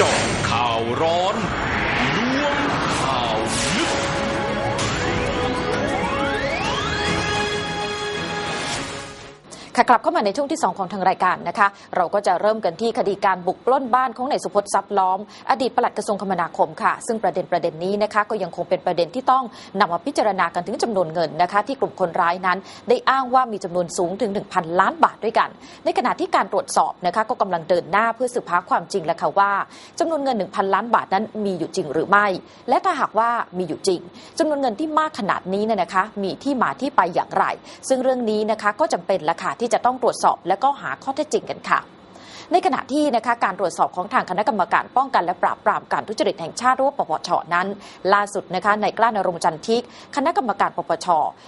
จาะข่าวร้อน ค่ะกลับเข้ามาในช่วงที่ 2 ของทางรายการนะคะ เราก็จะเริ่มกันที่คดีการบุกปล้นบ้านของนายสุพจน์ทรัพย์ล้อม อดีตปลัดกระทรวงคมนาคมค่ะ ซึ่งประเด็นประเด็นนี้นะคะก็ยังคงเป็นประเด็นที่ต้องนำมาพิจารณากันถึงจำนวนเงินนะคะ ที่กลุ่มคนร้ายนั้น ได้อ้างว่ามีจำนวนสูงถึง 1,000 ล้านบาทด้วยกัน ในขณะที่การตรวจสอบนะคะก็กำลังเดินหน้าเพื่อสืบหาความจริงแล้วค่ะว่าจำนวนเงิน 1,000 ล้านบาทนั้นมีอยู่จริงหรือไม่ และถ้าหากว่ามีอยู่จริงจำนวนเงินที่มากขนาดนี้เนี่ยนะคะ มีที่มาที่ไปอย่างไร ซึ่งเรื่องนี้นะคะก็จำเป็นละค่ะที่ที่จะต้องตรวจสอบและก็หาข้อเท็จจริงกันค่ะ ในขณะที่นะคะการตรวจสอบของทางคณะกรรมการป้องกันและปราบปรามการทุจริตแห่งชาติหรือว่าปปชนั้น ล่าสุดนะคะในกล้านรงค์จันทิก คณะกรรมการปปช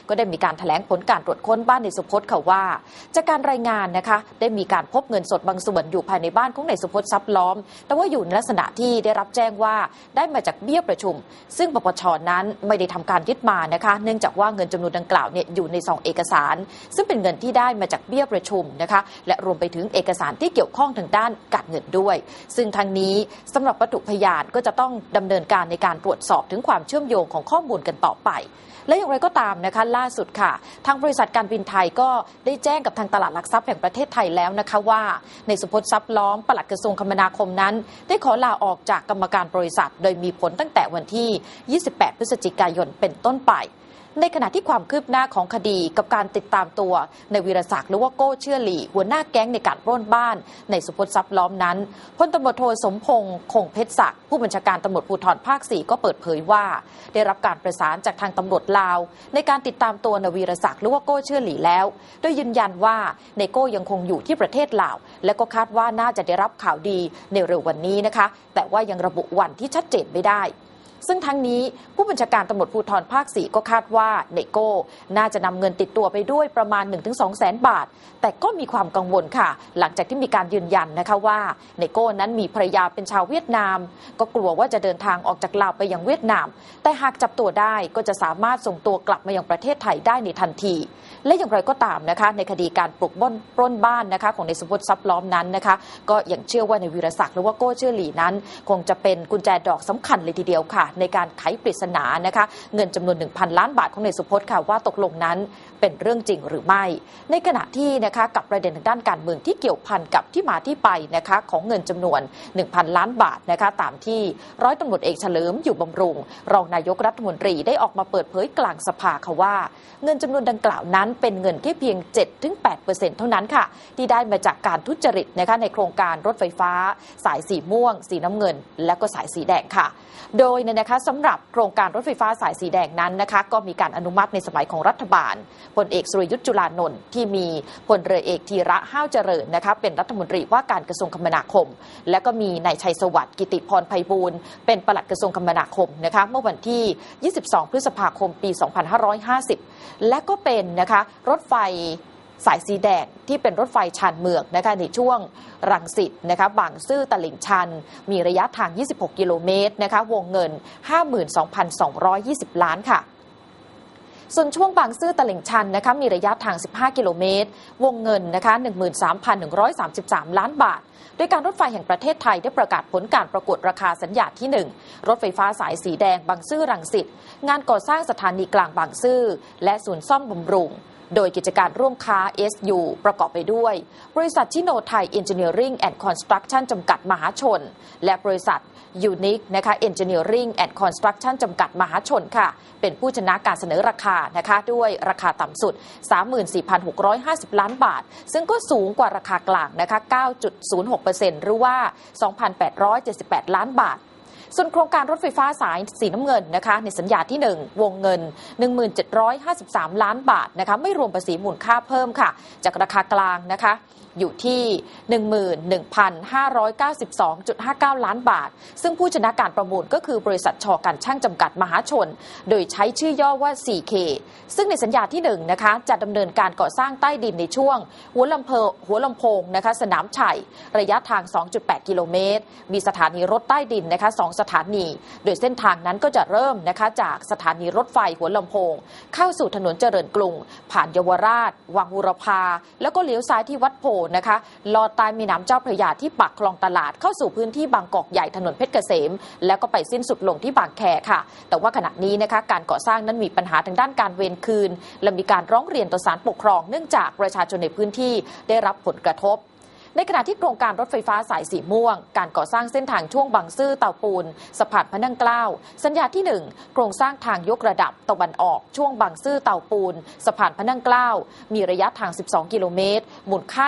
ก็ได้มีการแถลงผลการตรวจค้นบ้านในสุพจน์ค่ะว่า จากการรายงานนะคะได้มีการพบเงินสดบางส่วนอยู่ภายในบ้านของนายสุพจน์ทรัพย์ล้อม แต่ว่าอยู่ในลักษณะที่ได้รับแจ้งว่าได้มาจากเบี้ยประชุม ซึ่งปปชนั้นไม่ได้ทำการยึดมานะคะ เนื่องจากว่าเงินจำนวนดังกล่าวเนี่ยอยู่ในซองเอกสาร ซึ่งเป็นเงินที่ได้มาจากเบี้ยประชุมนะคะและรวมไปถึงเอกสารที่เกี่ยวข้องทางด้านการเงินด้วย ซึ่งทางนี้สำหรับวัตถุพยานก็จะต้องดำเนินการในการตรวจสอบถึงความเชื่อมโยงของข้อมูลกันต่อไป และอย่างไรก็ตามนะคะล่าสุดค่ะ ทางบริษัทการบินไทยก็ได้แจ้งกับทางตลาดหลักทรัพย์แห่งประเทศไทยแล้วนะคะว่า ในสุพจน์ทรัพย์ล้อมปลัดกระทรวงคมนาคมนั้น ได้ขอลาออกจากกรรมการบริษัท โดยมีผลตั้งแต่วันที่ 28 พฤศจิกายนเป็นต้นไป ในขณะที่ความคืบหน้าของคดีกับการติดตามตัว ในวีรศักดิ์หรือว่าโก้เชื่อหลี่หัวหน้าแก๊งในการปล้นบ้าน ในสุพจน์ทรัพย์ล้อมนั้นพลตำรวจโทสมพงษ์คงเพชรศักดิ์ผู้บัญชาการตำรวจภูธรภาค4ก็เปิดเผยว่า ได้รับการประสานจากทางตำรวจลาว ในการติดตามตัวนวีรศักดิ์หรือว่าโก้เชื่อหลี่แล้ว โดยยืนยันว่าในโก้ยังคงอยู่ที่ประเทศลาว และก็คาดว่าน่าจะได้รับข่าวดีในเร็ววันนี้นะคะ แต่ว่ายังระบุวันที่ชัดเจนไม่ได้ ซึ่งทั้งนี้ผู้บัญชาการตำรวจภูธรภาค4ก็คาดว่าเนโก้ น่าจะนำเงินติดตัวไปด้วยประมาณ 1-2แสนบาท แต่ก็มีความกังวลค่ะ หลังจากที่มีการยืนยันนะคะว่าเนโก้นั้นมีภรรยาเป็นชาวเวียดนาม ก็กลัวว่าจะเดินทางออกจากลาวไปยังเวียดนาม แต่หากจับตัวได้ก็จะสามารถส่งตัวกลับมายังประเทศไทยได้ในทันที และอย่างไรก็ตามนะคะ ในคดีการปลุกบ้นปล้นบ้านนะคะของในสุพจน์ทรัพย์ล้อมนั้นนะคะ ก็ยังเชื่อว่าในวีรศักดิ์หรือว่าโก้เชื่อหลีนั้น คงจะเป็นกุญแจดอกสำคัญเลยทีเดียวค่ะในการไขปริศนานะคะเงินจำนวน 1,000 ล้านบาทของในสุพจน์ค่ะว่าตกลงนั้นเป็นเรื่องจริงหรือไม่ ในขณะที่นะคะกับประเด็นทางด้านการเมืองที่เกี่ยวพันกับที่มาที่ไปนะคะของเงินจำนวน 1,000 ล้านบาทนะคะตามที่ร้อยตำรวจเอกเฉลิมอยู่บำรุง รองนายกรัฐมนตรีได้ออกมาเปิดเผยกลางสภาค่ะว่า เงินจำนวนดังกล่าวนั้น เป็นเงินแค่เพียง 7-8%เท่านั้นค่ะ ที่ได้มาจากการทุจริตนะคะในโครงการรถไฟฟ้า สายสีม่วง สีน้ำเงิน และก็สายสีแดงค่ะ โดยเนะคะสำหรับโครงการรถไฟฟ้าสายสีแดงนั้นนะคะก็มีการอนุมัติในสมัยของรัฐบาลพลเอกสุรยุทธ์จุลานนท์ที่มีพลเรือเอกธีระห้าวเจริญนะคะเป็นรัฐมนตรีว่าการกระทรวงคมนาคม และก็มีนายชัยสวัสดิ์กิติพรไพบูลเป็นปลัดกระทรวงคมนาคมนะคะเมื่อวันที่ 22 พฤษภาคม ปี 2550 และก็เป็นนะคะรถไฟ สายสีแดงที่เป็นรถไฟชานเมืองนะคะในช่วงรังสิตนะคะบางซื่อตลิ่งชัน มีระยะทาง 26 กิโลเมตรนะคะวงเงิน 52,220 ล้านค่ะส่วนช่วงบางซื่อตลิ่งชันนะคะมีระยะทาง 15 กิโลเมตร วงเงินนะคะ13,133 ล้านบาท โดยการรถไฟแห่งประเทศไทยได้ประกาศผลการประกวดราคาสัญญาที่ 1 รถไฟฟ้าสายสีแดงบางซื่อรังสิต งานก่อสร้างสถานีกลางบางซื่อ และศูนย์ซ่อมบำรุง โดยกิจการร่วมค้า SU ประกอบไปด้วย บริษัทชิโนไทย Engineering and Construction จำกัดมหาชน และบริษัท Unique นะคะ Engineering and Construction จำกัดมหาชนค่ะ เป็นผู้ชนะการเสนอราคานะคะด้วยราคาต่ำสุด 34,650 ล้านบาท ซึ่งก็สูงกว่าราคากลางนะคะ 9.06%หรือว่า 2,878 ล้านบาท ส่วนโครงการรถไฟฟ้าสายสีน้ำเงินนะคะในสัญญาที่ 1 วงเงิน 1753 ล้านบาทนะคะไม่รวมภาษีมูลค่าเพิ่มค่ะ จากราคากลางนะคะอยู่ที่ 11,592.59 ล้านบาท ซึ่งผู้ชนะการประมูลก็คือบริษัทชอการช่างจำกัดมหาชน โดยใช้ชื่อย่อว่า 4K ซึ่งในสัญญาที่1นะคะจะดำเนินการก่อสร้างใต้ดินในช่วง หัวลำเพอหัวลำโพงนะคะสนามชัย ระยะทาง 2.8 กิโลเมตร มีสถานีรถใต้ดินนะคะ2สถานี โดยเส้นทางนั้นก็จะเริ่มนะคะจากสถานีรถไฟหัวลำโพง เข้าสู่ถนนเจริญกรุง ผ่านเยาวราช วังบุรพา แล้วก็เลี้ยวซ้ายที่วัดโพนะคะลอดใต้ม่น้ำเจ้าพระยาที่ปากคลองตลาดเข้าสู่พื้นที่บางกอกใหญ่ถนนเพชรเกษม แล้วก็ไปสิ้นสุดลงที่บางแคค่ะ แต่ว่าขณะนี้นะคะการก่อสร้างนั้นมีปัญหาทางด้านการเวรคืน และมีการร้องเรียนต่อศาลปกครองเนื่องจากประชาชนในพื้นที่ได้รับผลกระทบ ในขณะที่โครงการรถไฟฟ้าสายสีม่วง การก่อสร้างเส้นทางช่วงบางซื่อเตาปูนสะพานพระนั่งเกล้า สัญญาที่ 1 โครงสร้างทางยกระดับตะวันออกช่วงบางซื่อเตาปูนสะพานพระนั่งเกล้า มีระยะทาง 12 กิโลเมตร มูลค่า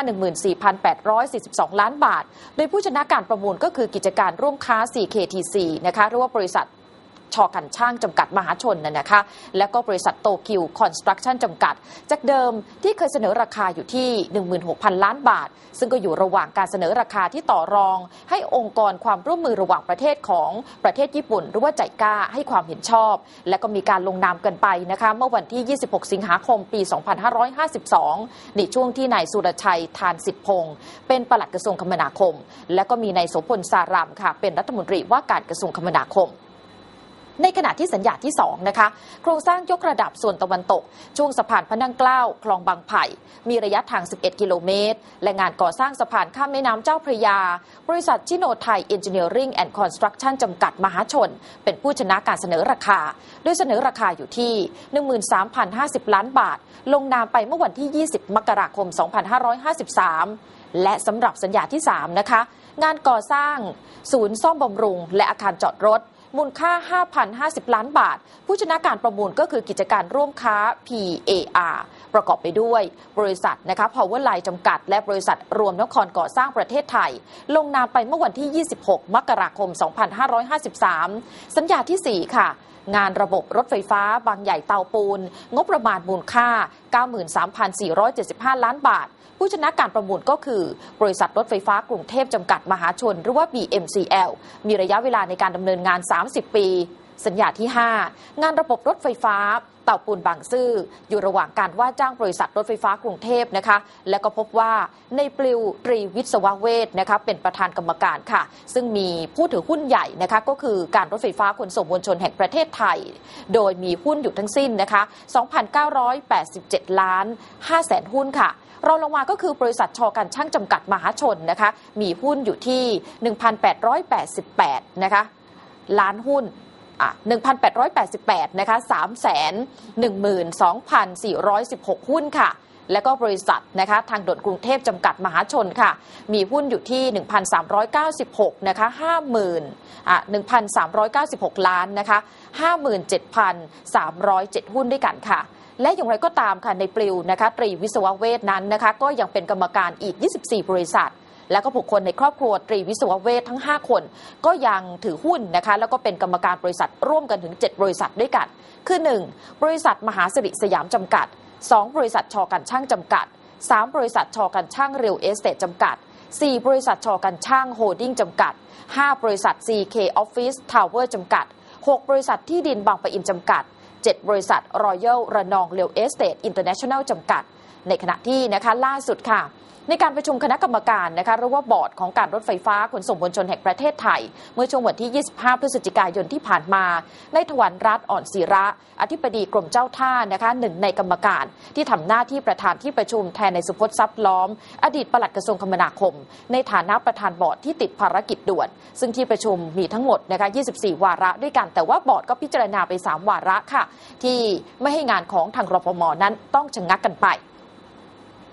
14,842 ล้านบาท โดยผู้ชนะการประมูลก็คือกิจการร่วมค้า 4KTC นะคะหรือว่าบริษัท ชอกันช่างจำกัดมหาชนน่ะนะคะ แล้วก็บริษัทโตกิวคอนสตรักชั่นจำกัด จากเดิมที่เคยเสนอราคาอยู่ที่ 16,000 ล้านบาท ซึ่งก็อยู่ระหว่างการเสนอราคาที่ต่อรอง ให้องค์กรความร่วมมือระหว่างประเทศของประเทศญี่ปุ่น หรือว่าใจก้าให้ความเห็นชอบ และก็มีการลงนามกันไปนะคะเมื่อวันที่ 26 สิงหาคมปี 2552 ในช่วงที่นายสุรชัยทานสิทธิพงศ์เป็นปลัดกระทรวงคมนาคม และก็มีนายโสพลสารามค่ะเป็นรัฐมนตรีว่าการกระทรวงคมนาคม ในขณะที่สัญญาที่2นะคะโครงสร้างยกระดับส่วนตะวันตก ช่วงสะพานพระนั่งเกล้าคลองบางไผ่ มีระยะทาง 11 กิโลเมตร และงานก่อสร้างสะพานข้ามแม่น้ำเจ้าพระยา บริษัทชิโนไทยเอนจิเนียริงแอนด์คอนสตรักชั่นจำกัดมหาชน เป็นผู้ชนะการเสนอราคา โดยเสนอราคาอยู่ที่ 13,050 ล้านบาท ลงนามไปเมื่อวันที่ 20 มกราคม 2553 และสำหรับสัญญาที่ 3 นะคะ งานก่อสร้างศูนย์ซ่อมบำรุง และอาคารจอดรถ มูลค่า 5,050 ล้านบาท ผู้ชนะการประมูลก็คือกิจการร่วมค้า PAR ประกอบไปด้วยบริษัทนะคะ Powerline จำกัด และบริษัทรวมนครก่อสร้างประเทศไทย ลงนามไปเมื่อวันที่ 26 มกราคม 2553 สัญญาทีสี่4 ค่ะ งานระบบรถไฟฟ้าบางใหญ่เตาปูน งบประมาณมูลค่า 93,475 ล้านบาท ผู้ชนะการประมูลก็คือ บริษัทรถไฟฟ้ากรุงเทพจำกัดมหาชน หรือว่า BMCL มีระยะเวลาในการดำเนินงาน 30 ปี สัญญาที่ 5 งานระบบรถไฟฟ้า เต่าปูนบางซื่ออยู่ระหว่างการว่าจ้างบริษัทรถไฟฟ้ากรุงเทพนะคะ และก็พบว่าในปลิวตรีวิศวเวทนะคะเป็นประธานกรรมการค่ะ ซึ่งมีผู้ถือหุ้นใหญ่นะคะก็คือการรถไฟฟ้าขนส่งมวลชนแห่งประเทศไทย โดยมีหุ้นอยู่ทั้งสิ้นนะคะ 2,987 ล้าน5แสนหุ้นค่ะรองลงมาก็คือบริษัทชอการช่างจำกัดมหาชนนะคะ มีหุ้นอยู่ที่ 1,888 นะคะ ล้านหุ้น อะ1,888 นะคะ 312,416 หุ้นค่ะ แล้วก็บริษัทนะคะ ทางด่วนกรุงเทพจำกัดมหาชนค่ะ มีหุ้นอยู่ที่ 1,396 นะคะ 50,000อะ1,396 ล้านนะคะ 57,307 หุ้นด้วยกันค่ะและอย่างไรก็ตามค่ะในปลิวนะคะตรีวิศวเวทนั้นนะคะก็ยังเป็นกรรมการอีก 24 บริษัท แล้วก็บุคคลในครอบครัวตรีวิศวเวททั้ง 5 คน ก็ยังถือหุ้นนะคะแล้วก็เป็นกรรมการบริษัทร่วมกันถึง 7 บริษัทด้วยกัน คือ 1. บริษัทมหาสิริสยามจำกัด 2. บริษัทชอกันช่างจำกัด 3. บริษัทชอกันช่างเรียลเอสเตทจำกัด 4. บริษัทชอกันช่างโฮดดิ้งจำกัด 5. บริษัท CK Office Tower จำกัด 6. บริษัทที่ดินบางปะอินจำกัด 7 บริษัท Royal ระนองเรียลเอสเตทอินเตอร์เนชั่นแนลจำกัด ในขณะที่นะคะล่าสุดค่ะในการประชุมคณะกรรมการนะคะหรือว่าบอร์ดของการรถไฟฟ้าขนส่งมวลชนแห่งประเทศไทย เมื่อช่วงวันที่ 25 พฤศจิกายนที่ผ่านมา ในถวันรัฐอ่อนศิระ อธิบดีกรมเจ้าท่านะคะหนึ่งในกรรมการ ที่ทำหน้าที่ประธานที่ประชุมแทนในสุพจน์ทรัพย์ล้อม อดีตปลัดกระทรวงคมนาคม ในฐานะประธานบอร์ดที่ติดภารกิจด่วน ซึ่งที่ประชุมมีทั้งหมดนะคะ24 วาระด้วยกันแต่ว่าบอร์ดก็พิจารณาไป 3 วาระค่ะ ที่ไม่ให้งานของทางรฟมนั้นต้องชะงงักกันไป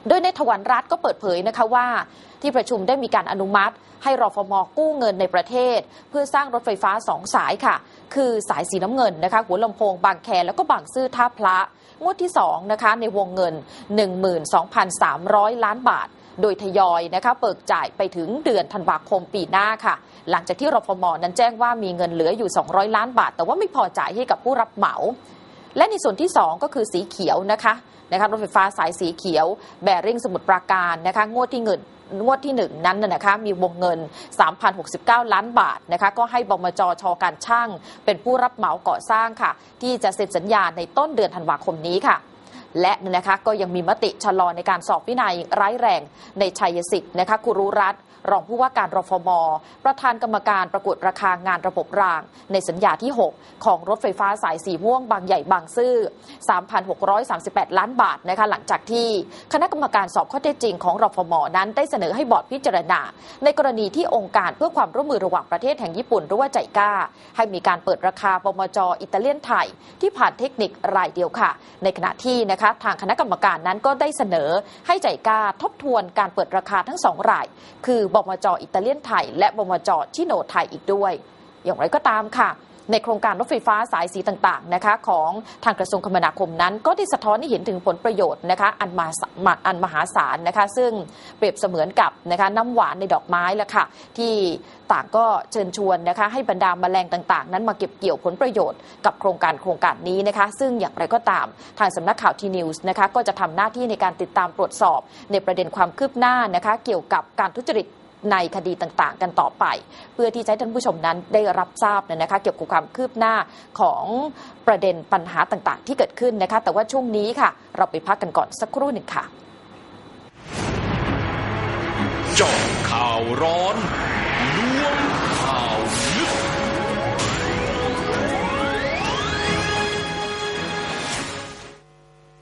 โดยในถวันรัฐก็เปิดเผยนะคะว่า ที่ประชุมได้มีการอนุมัติ ให้รฟมกู้เงินในประเทศ เพื่อสร้างรถไฟฟ้า2สายค่ะ คือสายสีน้ำเงินนะคะ หัวลำโพงบางแคแล้วก็บางซื่อท่าพระงวดที่2นะคะในวงเงิน 12,300 ล้านบาท โดยทยอยนะคะเปิกจ่ายไปถึงเดือนธันวาคมปีหน้าค่ะ หลังจากที่รฟมนั้นแจ้งว่ามีเงินเหลืออยู่ 200 ล้านบาท แต่ว่าไม่พอจ่ายให้กับผู้รับเหมา และในส่วนที่ 2 ก็คือสีเขียวนะคะนะคะรถไฟฟ้าสายสีเขียว แบริ่งสมุทรปราการนะคะงวดที่เงินงวดที่ 1 นั้นนะนะคะมีวงเงิน 3,069 ล้านบาทนะคะก็ให้บมจชการช่าง เป็นผู้รับเหมาก่อสร้างค่ะ ที่จะเซ็นสัญญาในต้นเดือนธันวาคมนี้ค่ะ และนะคะก็ยังมีมติชะลอในการสอบวินัยร้ายแรงในชัยสิทธิ์นะคะกุรุรัตน์ รองผู้ว่าการรฟม ประธานกรรมการประกวดราคางานระบบราง ในสัญญาที่ 6 ของรถไฟฟ้าสายสีม่วงบางใหญ่บางซื่อ 3,638 ล้านบาทนะคะหลังจากที่คณะกรรมการสอบข้อเท็จจริงของรฟม นั้นได้เสนอให้บอร์ดพิจารณา ในกรณีที่องค์การเพื่อความร่วมมือระหว่างประเทศแห่งญี่ปุ่นหรือว่าใจก้า ให้มีการเปิดราคาบมจอิตาเลียนไทย ที่ผ่านเทคนิครายเดียวค่ะ ในขณะที่นะคะทางคณะกรรมการนั้นก็ได้เสนอให้ใจก้าทบทวนการเปิดราคาทั้งสองราย คือบมจอิตาเลียนไทย และบมจชิโนไทยอีกด้วย อย่างไรก็ตามค่ะ ในโครงการรถไฟฟ้าสายสีต่างๆนะคะของทางกระทรวงคมนาคมนั้น ก็ได้สะท้อนให้เห็นถึงผลประโยชน์นะคะอันมามาอันมหาศาลนะคะซึ่งเปรียบเสมือนกับนะคะน้ำหวานในดอกไม้แล้วค่ะที่ต่างก็เชิญชวนนะคะให้บรรดาแมลงต่างๆ นั้นมาเก็บเกี่ยวผลประโยชน์กับโครงการโครงการนี้นะคะ ซึ่งอย่างไรก็ตามทางสำนักข่าวทีนิวส์นะคะก็จะทำหน้าที่ในการติดตามตรวจสอบ ในประเด็นความคืบหน้านะคะเกี่ยวกับการทุจริต ในคดีต่างๆ กันต่อไป เพื่อที่จะให้ท่านผู้ชมนั้นได้รับทราบนะคะเกี่ยวกับความคืบหน้าของประเด็นปัญหาต่างๆ ที่เกิดขึ้นนะคะแต่ว่าช่วงนี้ค่ะ เราไปพักกันก่อนสักครู่หนึ่งค่ะจาะข่าวร้อน